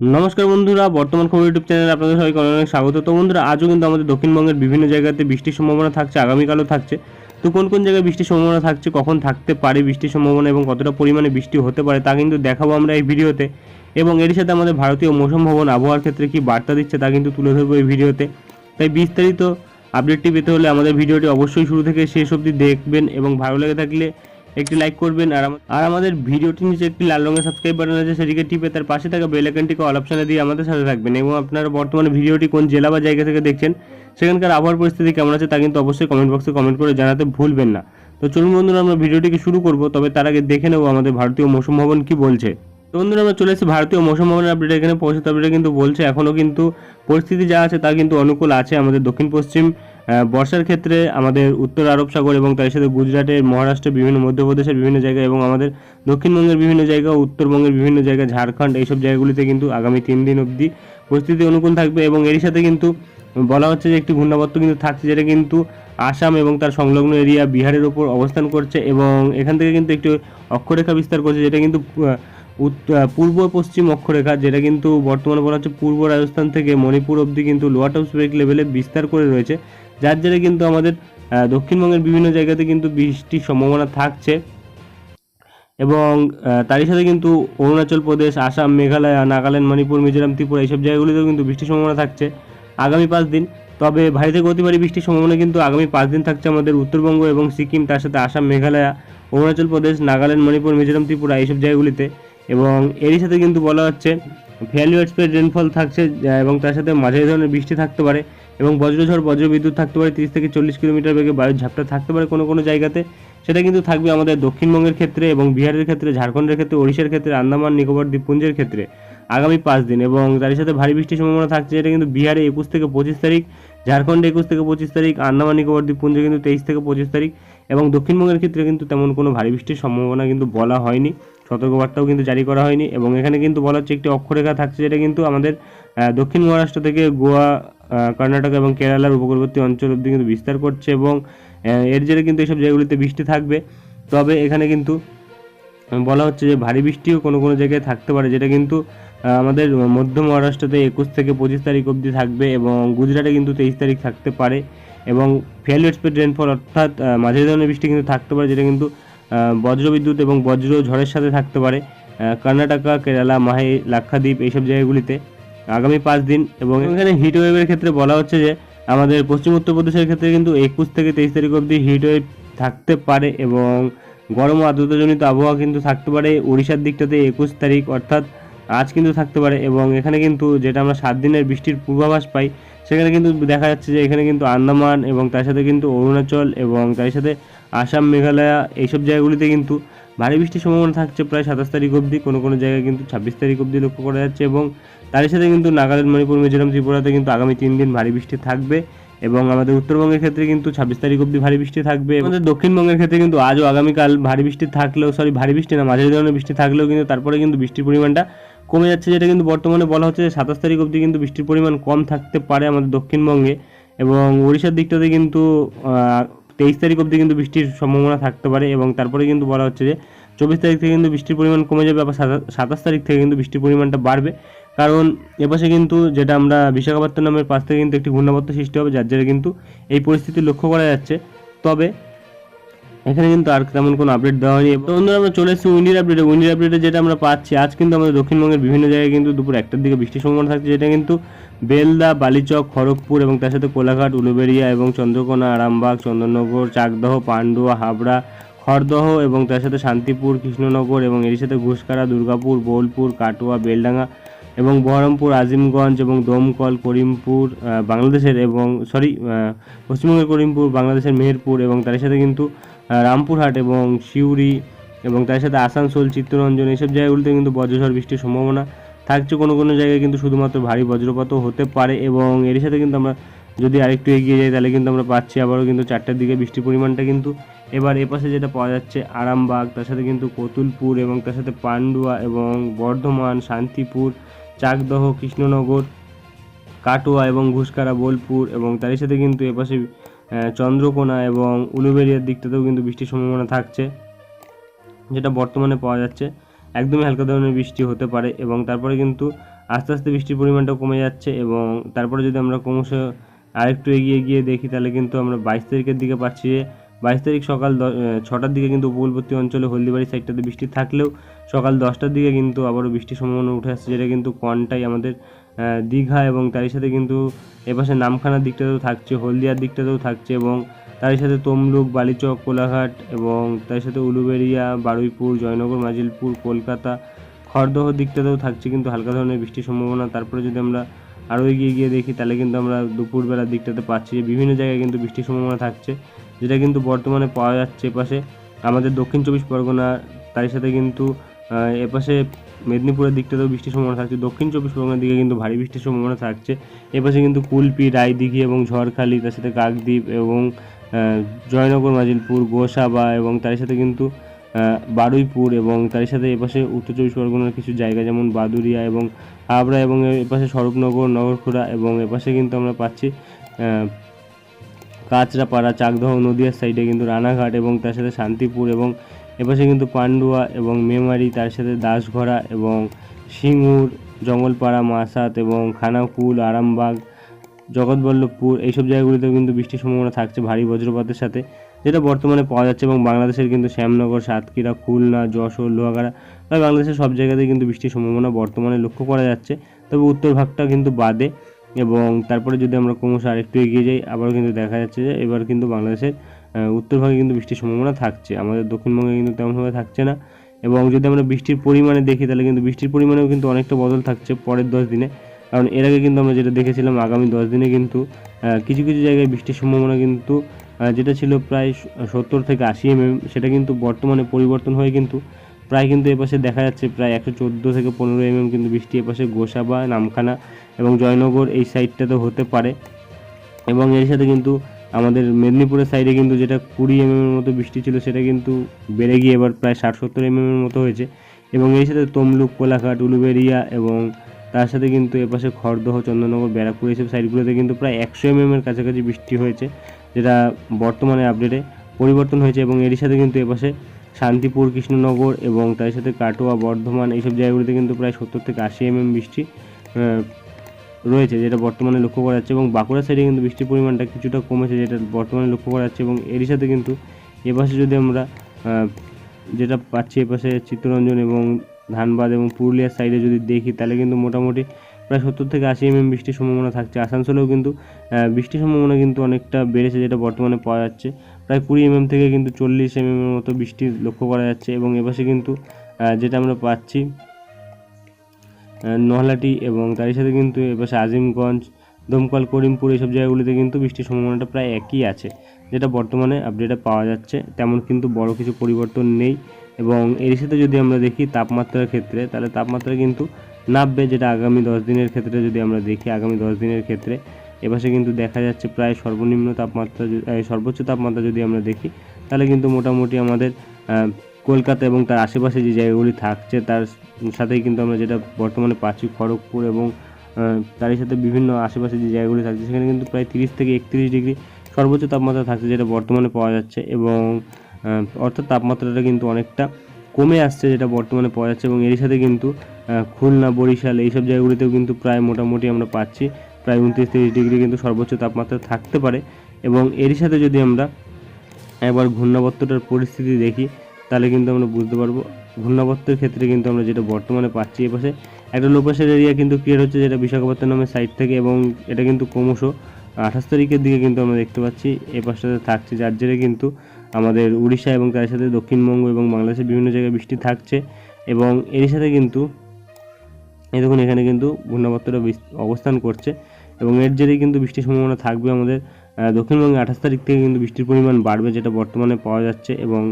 নমস্কার বন্ধুরা, বর্তমান খবর ইউটিউব চ্যানেলে আপনাদের সবাইকে অনেক স্বাগত। তো বন্ধুরা, আজও কিন্তু আমাদের দক্ষিণবঙ্গের বিভিন্ন জায়গাতে বৃষ্টির সম্ভাবনা থাকছে, আগামীকালও থাকছে। তো কোন কোন জায়গায় বৃষ্টির সম্ভাবনা থাকছে, কখন থাকতে পারে বৃষ্টির সম্ভাবনা এবং কতটা পরিমাণে বৃষ্টি হতে পারে তা কিন্তু দেখাবো আমরা এই ভিডিওতে। এবং এর সাথে আমাদের ভারতীয় মৌসুম ভবন আবহাওয়ার ক্ষেত্রে কি বার্তা দিচ্ছে তা কিন্তু তুলে ধরবো এই ভিডিওতে। তাই বিস্তারিত আপডেটটি পেতে হলে আমাদের ভিডিওটি অবশ্যই শুরু থেকে শেষ অবধি দেখবেন এবং ভালো লেগে থাকলে একটি লাইক করবেন আর আর আমাদের ভিডিওটি নিচে একটি লাল রঙের সাবস্ক্রাইব বাটন আছে, সেটিকে টিপে তার পাশে থাকা বেল আইকনটিকে অল অপশনে দিয়ে আমাদের সাথে থাকবেন এবং আপনারা বর্তমানে ভিডিওটি কোন জেলা বা জায়গা থেকে দেখছেন, সেখানকার আবহাওয়ার পরিস্থিতি কেমন আছে তা কিন্তু অবশ্যই কমেন্ট বক্সে কমেন্ট করে জানাতে ভুলবেন না। তো চলুন বন্ধুরা, আমরা ভিডিওটিকে শুরু করব, তবে তার আগে দেখে নেব আমাদের ভারতীয় মৌসুম ভবন কি বলছে। তো বন্ধুরা, আমরা চলে এসেছি ভারতীয় মৌসুম ভবনের আপডেট এখানে পৌঁছাতে আপডেটে কিন্তু বলছে এখনও কিন্তু পরিস্থিতি যা আছে তা কিন্তু অনুকূল আছে। আমাদের দক্ষিণ পশ্চিম বর্ষার ক্ষেত্রে আমাদের উত্তর আরব সাগর এবং তার সাথে গুজরাটের মহারাষ্ট্র বিভিন্ন মধ্যপ্রদেশের বিভিন্ন জায়গা এবং আমাদের দক্ষিণবঙ্গের বিভিন্ন জায়গা, উত্তরবঙ্গের বিভিন্ন জায়গা, ঝাড়খণ্ড, এইসব জায়গাগুলিতে কিন্তু আগামী তিন দিন অবধি পরিস্থিতি অনুকূল থাকবে এবং এরই সাথে কিন্তু বলা হচ্ছে যে একটি ঘূর্ণাবর্ত কিন্তু থাকছে যেটা কিন্তু আসাম এবং তার সংলগ্ন এরিয়া বিহারের ওপর অবস্থান করছে এবং এখান থেকে কিন্তু একটি অক্ষরেখা বিস্তার করছে যেটা কিন্তু পূর্ব পশ্চিম অক্ষরেখা যেটা কিন্তু বর্তমানে বলা হচ্ছে পূর্ব রাজস্থান থেকে মণিপুর অবধি কিন্তু লোয়ার টাউসবেক লেভেলে বিস্তার করে রয়েছে। যার জেরে কিন্তু আমাদের দক্ষিণবঙ্গের বিভিন্ন জায়গাতে কিন্তু বৃষ্টির সম্ভাবনা থাকছে। এবং তারই সাথে কিন্তু অরুণাচল প্রদেশ, আসাম, মেঘালয়, নাগাল্যান্ড, মণিপুর, মিজোরাম, ত্রিপুরা এইসব জায়গাগুলিতেও কিন্তু বৃষ্টির সম্ভাবনা থাকছে আগামী পাঁচ দিন। তবে ভারী থেকে ভারী বৃষ্টির সম্ভাবনা কিন্তু আগামী পাঁচ দিন থাকছে আমাদের উত্তরবঙ্গ এবং সিকিম, তার সাথে আসাম, মেঘালয়, অরুণাচল প্রদেশ, নাগাল্যান্ড, মণিপুর, মিজোরাম, ত্রিপুরা এইসব জায়গাগুলিতে। এবং এরই সাথে কিন্তু বলা হচ্ছে ভ্যালু এক্সপেক্ট রেনফল থাকছে এবং তার সাথে মাঝারি ধরনের বৃষ্টি থাকতে পারে। এবং বজ্রঝড়, বজ্রবিদ্যুৎ থাকতে পারে তিরিশ থেকে চল্লিশ কিলোমিটার বেগে বায়ুর ঝাপটা থাকতে পারে কোনো কোনো জায়গাতে। সেটা কিন্তু থাকবে আমাদের দক্ষিণবঙ্গের ক্ষেত্রে এবং বিহারের ক্ষেত্রে, ঝাড়খণ্ডের ক্ষেত্রে, ওড়িশার ক্ষেত্রে, আন্দামান, নিকোবর, দ্বীপপুঞ্জের ক্ষেত্রে আগামী পাঁচ দিন। এবং তার সাথে ভারী বৃষ্টির সম্ভাবনা থাকছে, এটা কিন্তু বিহারে একুশ থেকে পঁচিশ তারিখ। ঝাড়খণ্ডে একুশ থেকে পঁচিশ তারিখ, আন্দামান নিকোবর দ্বীপপুঞ্জে কিন্তু তেইশ থেকে পঁচিশ তারিখ এবং দক্ষিণবঙ্গের ক্ষেত্রে কিন্তু তেমন কোনো ভারী বৃষ্টির সম্ভাবনা কিন্তু বলা হয়নি, সতর্কবার্তাও কিন্তু জারি করা হয়নি এবং এখানে কিন্তু বলা হচ্ছে একটি অক্ষরেখা থাকছে যেটা কিন্তু আমাদের দক্ষিণ মহারাষ্ট্র থেকে গোয়া কর্ণাটক এবং কেরালার উপকূলবর্তী অঞ্চল অবধি কিন্তু বিস্তার করছে এবং এর জেরে কিন্তু এইসব জায়গাগুলিতে বৃষ্টি থাকবে। তবে এখানে কিন্তু বলা হচ্ছে যে ভারী বৃষ্টিও কোনো কোনো জায়গায় থাকতে পারে, যেটা কিন্তু আমাদের মধ্য মহারাষ্ট্রতে একুশ থেকে পঁচিশ তারিখ অবধি থাকবে এবং গুজরাটে কিন্তু তেইশ তারিখ থাকতে পারে এবং ফেয়ারলি এক্সপেক্ট রেনফল অর্থাৎ মাঝারি ধরনের বৃষ্টি কিন্তু থাকতে পারে, যেটা কিন্তু বজ্রবিদ্যুৎ এবং বজ্র ঝড়ের সাথে থাকতে পারে। কর্ণাটকা, কেরালা, মাহে, লাক্ষাদ্বীপ এইসব জায়গাগুলিতে আগামী পাঁচ দিন এবং এখানে হিট ওয়েভের ক্ষেত্রে বলা হচ্ছে যে, আমাদের পশ্চিম উত্তরপ্রদেশের ক্ষেত্রে কিন্তু একুশ থেকে তেইশ তারিখ অবধি হিট ওয়েভ থাকতে পারে এবং গরম ও আর্দ্রতাজনিত আবহাওয়া কিন্তু থাকতে পারে। উড়িষ্যার দিকটাতে একুশ তারিখ অর্থাৎ আজ কিন্তু থাকতে পারে এবং এখানে কিন্তু যেটা আমরা সাত দিনের বৃষ্টির পূর্বাভাস পাই, সেখানে কিন্তু দেখা যাচ্ছে যে এখানে কিন্তু আন্দামান এবং তার সাথে কিন্তু অরুণাচল এবং তার সাথে আসাম, মেঘালয় এইসব জায়গাগুলিতে কিন্তু ভারী বৃষ্টির সম্ভাবনা থাকছে প্রায় সাতাশ তারিখ অবধি। কোনো কোনো জায়গায় কিন্তু ছাব্বিশ তারিখ অবধি লক্ষ্য করা যাচ্ছে এবং তারই সাথে কিন্তু নাগাল্যান্ড, মণিপুর, মিজোরাম, ত্রিপুরাতে কিন্তু আগামী তিন দিন ভারী বৃষ্টি থাকবে এবং আমাদের উত্তরবঙ্গের ক্ষেত্রে কিন্তু ছাব্বিশ তারিখ অবধি ভারী বৃষ্টি থাকবে আমাদের দক্ষিণবঙ্গের ক্ষেত্রে কিন্তু আজও আগামীকাল ভারী বৃষ্টি থাকলেও সরি ভারী বৃষ্টি না, মাঝারি ধরনের বৃষ্টি থাকলেও কিন্তু তারপরে কিন্তু বৃষ্টির পরিমাণটা কমে যাচ্ছে, যেটা কিন্তু বর্তমানে বলা হচ্ছে যে সাতাশ তারিখ অবধি কিন্তু বৃষ্টির পরিমাণ কম থাকতে পারে আমাদের দক্ষিণবঙ্গে এবং উড়িষ্যার দিকটাতে কিন্তু তেইশ তারিখ অবধি কিন্তু বৃষ্টির সম্ভাবনা থাকতে পারে এবং তারপরে কিন্তু বলা হচ্ছে যে চব্বিশ তারিখ থেকে কিন্তু বৃষ্টির পরিমাণ কমে যাবে, আবার সাতা- সাতাশ তারিখ থেকে কিন্তু বৃষ্টির পরিমাণটা বাড়বে। কারণ এপাশে কিন্তু যেটা আমরা বিশাখাপত্তনমের পাশ থেকে কিন্তু একটি ঘূর্ণাবর্ত সৃষ্টি হবে, যার জেরে কিন্তু এই পরিস্থিতি লক্ষ্য করা যাচ্ছে। তবে এখানে কিন্তু আর তেমন কোনো আপডেট দেওয়া হয়নি। তো বন্ধুরা, আমরা চলে এসেছি উইন্ডির আপডেটে উইন্ডির আপডেটে যেটা আমরা পাচ্ছি, আজ কিন্তু আমাদের দক্ষিণবঙ্গের বিভিন্ন জায়গায় কিন্তু দুপুর একটার দিকে বৃষ্টির সম্ভাবনা থাকছে, যেটা কিন্তু বেলদা, বালিচক, খড়গপুর এবং তার সাথে কোলাঘাট উলুবেড়িয়া এবং চন্দ্রকোনা, আরামবাগ, চন্দননগর, চাকদহ, পান্ডুয়া, হাবড়া, খড়দহ এবং তার সাথে শান্তিপুর, কৃষ্ণনগর এবং এর সাথে ঘুষকারা, দুর্গাপুর, বোলপুর, কাটোয়া, বেলডাঙ্গা এবং বহরমপুর, আজিমগঞ্জ এবং দমকল, করিমপুর বাংলাদেশের এবং সরি পশ্চিমবঙ্গের করিমপুর, বাংলাদেশের মেহেরপুর এবং তার সাথে কিন্তু রামপুরহাট এবং সিউড়ি এবং তার সাথে আসানসোল, চিত্তরঞ্জন এইসব জায়গাগুলিতে কিন্তু বজ্রঝড় বৃষ্টির সম্ভাবনা থাকছে। কোনো কোনো জায়গায় কিন্তু শুধুমাত্র ভারী বজ্রপাতও হতে পারে এবং এর সাথে কিন্তু আমরা যদি আরেকটু এগিয়ে যাই, তাহলে কিন্তু আমরা পাচ্ছি আবারও কিন্তু চারটার দিকে বৃষ্টির পরিমাণটা কিন্তু। এবার এপাশে যেটা পাওয়া যাচ্ছে আরামবাগ, তার সাথে কিন্তু কতুলপুর এবং তার সাথে পান্ডুয়া এবং বর্ধমান, শান্তিপুর, চাকদহ, কৃষ্ণনগর, কাটোয়া এবং ঘুষকারা বোলপুর এবং তারই সাথে কিন্তু এপাশে চন্দ্রকোনা এবং উলুবেড়িয়ার দিকটাতেও কিন্তু বৃষ্টির সম্ভাবনা থাকছে, যেটা বর্তমানে পাওয়া যাচ্ছে। একদমই হালকা ধরনের বৃষ্টি হতে পারে এবং তারপরে কিন্তু আস্তে আস্তে বৃষ্টির পরিমাণটাও কমে যাচ্ছে এবং তারপরে যদি আমরা ক্রমশ আরেকটু এগিয়ে গিয়ে দেখি, তাহলে কিন্তু আমরা বাইশ তারিখের দিকে পাচ্ছি যে বাইশ তারিখ সকাল ছটার দিকে কিন্তু উপকূলবর্তী অঞ্চলে হলদিবাড়ি সাইডটাতে বৃষ্টি থাকলেও সকাল দশটার দিকে কিন্তু আবারও বৃষ্টির সম্ভাবনা উঠে আসছে, যেটা কিন্তু কনটাই আমাদের দীঘা এবং তারই সাথে কিন্তু এপাশে নামখানার দিকটাতেও থাকছে, হলদিয়ার দিকটাতেও থাকছে এবং তারই সাথে তমলুক, বালিচক, কোলাঘাট এবং তার সাথে উলুবেড়িয়া, বারুইপুর, জয়নগর, মাজিলপুর, কলকাতা খড়দহর দিকটাতেও থাকছে কিন্তু হালকা ধরনের বৃষ্টির সম্ভাবনা। তারপরে যদি আমরা আরও এগিয়ে গিয়ে দেখি, তাহলে কিন্তু আমরা দুপুরবেলার দিকটাতে পাচ্ছি যে বিভিন্ন জায়গায় কিন্তু বৃষ্টির সম্ভাবনা থাকছে, যেটা কিন্তু বর্তমানে পাওয়া যাচ্ছে এপাশে। আমাদের দক্ষিণ চব্বিশ পরগনা তার সাথে কিন্তু এপাশে মেদিনীপুরের দিকটাতেও বৃষ্টির সম্ভাবনা থাকছে, দক্ষিণ চব্বিশ পরগনার দিকে কিন্তু ভারী বৃষ্টির সম্ভাবনা থাকছে। এপাশে কিন্তু কুলপি, রায়দিঘি এবং ঝড়খালি, তার সাথে কাকদ্বীপ এবং জয়নগর, মাজিলপুর, গোসাবা এবং তার সাথে কিন্তু বারুইপুর এবং তার সাথে এপাশে উত্তর চব্বিশ পরগনার কিছু জায়গা যেমন বাদুরিয়া এবং হাবড়া এবং এপাশে স্বরূপনগর নগরখোড়া এবং এপাশে কিন্তু আমরা পাচ্ছি কাঁচরাপাড়া, চাকদহ নদিয়ার সাইডে কিন্তু রানাঘাট এবং তার সাথে শান্তিপুর এবং এপাশে কিন্তু পান্ডুয়া এবং মেমারি, তার সাথে দাসঘরা এবং সিঙ্গুর, জঙ্গলপাড়া, মাসাত এবং খানাকুল, আরামবাগ, জগৎবল্লভপুর, এইসব জায়গাগুলিতেও কিন্তু বৃষ্টির সম্ভাবনা থাকছে ভারী বজ্রপাতের সাথে, যেটা বর্তমানে পাওয়া যাচ্ছে এবং বাংলাদেশের কিন্তু শ্যামনগর, সাতক্ষীরা, খুলনা, যশোর, লোহাগাড়া প্রায় বাংলাদেশের সব জায়গাতেই কিন্তু বৃষ্টির সম্ভাবনা বর্তমানে লক্ষ্য করা যাচ্ছে। তবে উত্তর ভাগটা কিন্তু বাদে এবং তারপরে যদি আমরা ক্রমশ আরেকটু এগিয়ে যাই, আবারও কিন্তু দেখা যাচ্ছে যে এবার কিন্তু বাংলাদেশের আহ, উত্তর ভাগে কিন্তু বৃষ্টির সম্ভাবনা থাকছে। আমাদের দক্ষিণবঙ্গে কিন্তু তেমনভাবে থাকছে না। এবং যদি আমরা বৃষ্টির পরিমাণে দেখি তাহলে কিন্তু বৃষ্টির পরিমাণেও কিন্তু অনেকটা বদল থাকছে পরের দশ দিনে। কারণ এর আগে কিন্তু আমরা যেটা দেখেছিলাম আগামী দশ দিনে কিন্তু কিছু কিছু জায়গায় বৃষ্টির সম্ভাবনা কিন্তু যেটা ছিল প্রায় সত্তর থেকে আশি এমএম সেটা কিন্তু বর্তমানে পরিবর্তন হয়ে কিন্তু প্রায় কিন্তু এপাশে দেখা যাচ্ছে প্রায় একশো চোদ্দ থেকে পনেরো এমএম কিন্তু বৃষ্টি এপাশে গোসাবা নামখানা এবং জয়নগর এই সাইডটাতে হতে পারে। এবং এর সাথে কিন্তু আমাদের মেদিনীপুরের সাইডে কিন্তু যেটা কুড়ি এমএম এর মতো বৃষ্টি ছিল, সেটা কিন্তু বেড়ে গিয়ে এবার প্রায় ষাট সত্তর এমএম এর মতো হয়েছে। এবং এর সাথে তমলুক, কোলাঘাট উলুবেড়িয়া এবং তার সাথে কিন্তু এপাশে খড়দহ, চন্দননগর, ব্যারাকপুর এইসব সাইডগুলোতে কিন্তু প্রায় একশো এমএম এর কাছাকাছি বৃষ্টি হয়েছে, যেটা বর্তমানে আপডেটে পরিবর্তন হয়েছে এবং এরই সাথে কিন্তু এপাশে শান্তিপুর, কৃষ্ণনগর এবং তার সাথে কাটোয়া, বর্ধমান এইসব জায়গাগুলিতে কিন্তু প্রায় সত্তর থেকে আশি এমএম বৃষ্টি রয়েছে, যেটা বর্তমানে লক্ষ্য করা যাচ্ছে। এবং বাঁকুড়া সাইডে কিন্তু বৃষ্টির পরিমাণটা কিছুটা কমেছে, যেটা বর্তমানে লক্ষ্য করা যাচ্ছে। এবং এরই সাথে কিন্তু এপাশে যদি আমরা যেটা পাচ্ছি, এপাশে চিত্তরঞ্জন এবং ধানবাদ এবং পুরুলিয়ার সাইডে যদি দেখি, তাহলে কিন্তু মোটামুটি প্রায় সত্তর থেকে আশি এমএম বৃষ্টির সম্ভাবনা থাকছে। আসানসোলেও কিন্তু বৃষ্টির সম্ভাবনা কিন্তু অনেকটা বেড়েছে, যেটা বর্তমানে পাওয়া যাচ্ছে। প্রায় কুড়ি এমএম থেকে কিন্তু চল্লিশ এমএম এর মতো বৃষ্টি লক্ষ্য করা যাচ্ছে। এবং এপাশে কিন্তু যেটা আমরা পাচ্ছি নহলাটি এবং তারই সাথে কিন্তু এপাশে আজিমগঞ্জ, দমকল, করিমপুর এইসব জায়গাগুলিতে কিন্তু বৃষ্টির সম্ভাবনাটা প্রায় একই আছে, যেটা বর্তমানে আপডেটে পাওয়া যাচ্ছে। তেমন কিন্তু বড় কিছু পরিবর্তন নেই এবং এর সাথে যদি আমরা দেখি তাপমাত্রার ক্ষেত্রে, তাহলে তাপমাত্রা কিন্তু নামবে যেটা আগামী দশ দিনের ক্ষেত্রে যদি আমরা দেখি। আগামী দশ দিনের ক্ষেত্রে এপাশে কিন্তু দেখা যাচ্ছে প্রায় সর্বনিম্ন তাপমাত্রা সর্বোচ্চ তাপমাত্রা যদি আমরা দেখি, তাহলে কিন্তু মোটামুটি আমাদের কলকাতা এবং তার আশেপাশে যে জায়গাগুলি থাকছে, তার সাথেই কিন্তু আমরা যেটা বর্তমানে পাচ্ছি খড়গপুর এবং তারই সাথে বিভিন্ন আশেপাশে যে জায়গাগুলি থাকছে, সেখানে কিন্তু প্রায় তিরিশ থেকে একত্রিশ ডিগ্রি সর্বোচ্চ তাপমাত্রা থাকছে যেটা বর্তমানে পাওয়া যাচ্ছে এবং অর্থাৎ তাপমাত্রাটা কিন্তু অনেকটা কমে আসছে যেটা বর্তমানে পাওয়া যাচ্ছে এবং এর সাথে কিন্তু খুলনা, বরিশাল এইসব জায়গাগুলিতেও কিন্তু প্রায় মোটামুটি আমরা পাচ্ছি, প্রায় উনত্রিশ তিরিশ ডিগ্রি কিন্তু সর্বোচ্চ তাপমাত্রা থাকতে পারে এবং এর সাথে যদি আমরা একবার ঘূর্ণাবর্তটার পরিস্থিতি দেখি তাহলে কিন্তু আমরা বুঝতে পারব। ঘূর্ণাবর্তের ক্ষেত্রে কিন্তু আমরা যেটা বর্তমানে পাচ্ছি এপাশে একটা লো প্রেশার এরিয়া কিন্তু ক্রিয়েট হচ্ছে যেটা বিশাখাপত্তনমের সাইড থেকে এবং এটা কিন্তু ক্রমশ আঠাশ তারিখের দিকে কিন্তু আমরা দেখতে পাচ্ছি। এ পাশটাতে থাকছে যার জেরে কিন্তু আমাদের উড়িষ্যা এবং তার সাথে দক্ষিণবঙ্গ এবং বাংলাদেশের বিভিন্ন জায়গায় বৃষ্টি থাকছে এবং এর সাথে কিন্তু এই দেখুন এখানে কিন্তু ঘূর্ণাবর্তটা অবস্থান করছে এবং এর জেরেই কিন্তু বৃষ্টির সম্ভাবনা থাকবে আমাদের। দক্ষিণবঙ্গে আঠাশ তারিখ থেকে কিন্তু বৃষ্টির পরিমাণ বাড়বে যেটা বর্তমানে পাওয়া যাচ্ছে এবং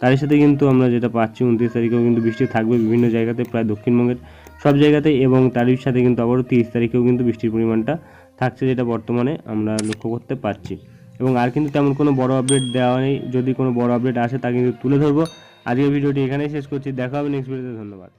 তারই সাথে কিন্তু আমরা যেটা পাচ্ছি উনত্রিশ তারিখেও কিন্তু বৃষ্টি থাকবে বিভিন্ন জায়গাতে, প্রায় দক্ষিণবঙ্গের সব জায়গাতে এবং তারই সাথে কিন্তু আবারও তিরিশ তারিখেও কিন্তু বৃষ্টির পরিমাণটা থাকছে যেটা বর্তমানে আমরা লক্ষ্য করতে পারছি। এবং আর কিন্তু তেমন কোনো বড় আপডেট দেওয়া নেই, যদি কোনো বড় আপডেট আসে তা কিন্তু তুলে ধরবো। আজকের ভিডিওটি এখানেই শেষ করছি, দেখা হবে নেক্সট ভিডিওতে ধন্যবাদ।